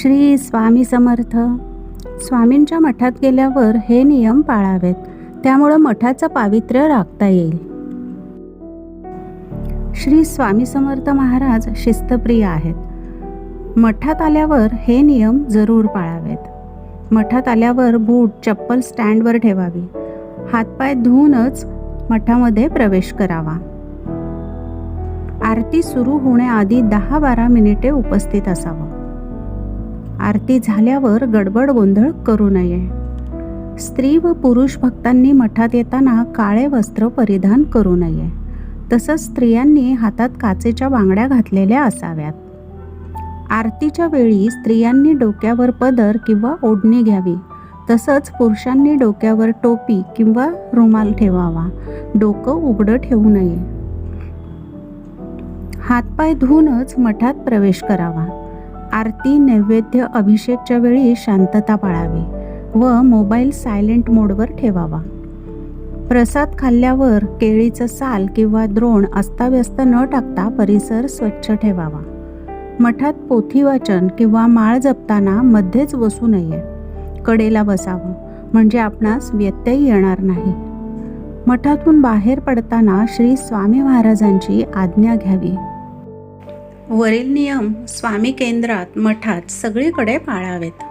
श्री स्वामी समर्थ. स्वामींच्या मठात गेल्यावर हे नियम पाळावेत. त्यामुळं मठाचं पावित्र्य राखता येईल. श्री स्वामी समर्थ महाराज शिस्तप्रिय आहेत. मठात आल्यावर हे नियम जरूर पाळावेत. मठात आल्यावर बूट चप्पल स्टँडवर ठेवावी. हातपाय धुवूनच मठामध्ये प्रवेश करावा. आरती सुरू होण्याआधी दहा बारा मिनिटे उपस्थित असावं. आरती झाल्यावर गडबड गोंधळ करू नये. स्त्री व पुरुष भक्तांनी मठात येताना काळे वस्त्र परिधान करू नये. तसंच स्त्रियांनी हातात काचेच्या बांगड्या घातलेल्या असाव्यात. आरतीच्या वेळी स्त्रियांनी डोक्यावर पदर किंवा ओढणी घ्यावी. तसंच पुरुषांनी डोक्यावर टोपी किंवा रुमाल ठेवावा. डोकं उघडं ठेवू नये. हातपाय धुवूनच मठात प्रवेश करावा. आरती नैवेद्य अभिषेकच्या वेळी शांतता पाळावी व मोबाईल सायलेंट मोडवर ठेवावा. प्रसाद खाल्ल्यावर केळीचं साल किंवा द्रोण अस्ताव्यस्त न टाकता परिसर स्वच्छ ठेवावा. मठात पोथी वाचन किंवा माळ जपताना मध्येच बसू नये. कडेला बसावं म्हणजे आपणास व्यत्यय येणार नाही. मठातून बाहेर पडताना श्री स्वामी महाराजांची आज्ञा घ्यावी. वरील नियम स्वामी केंद्रात मठात सगळीकडे पाळावेत.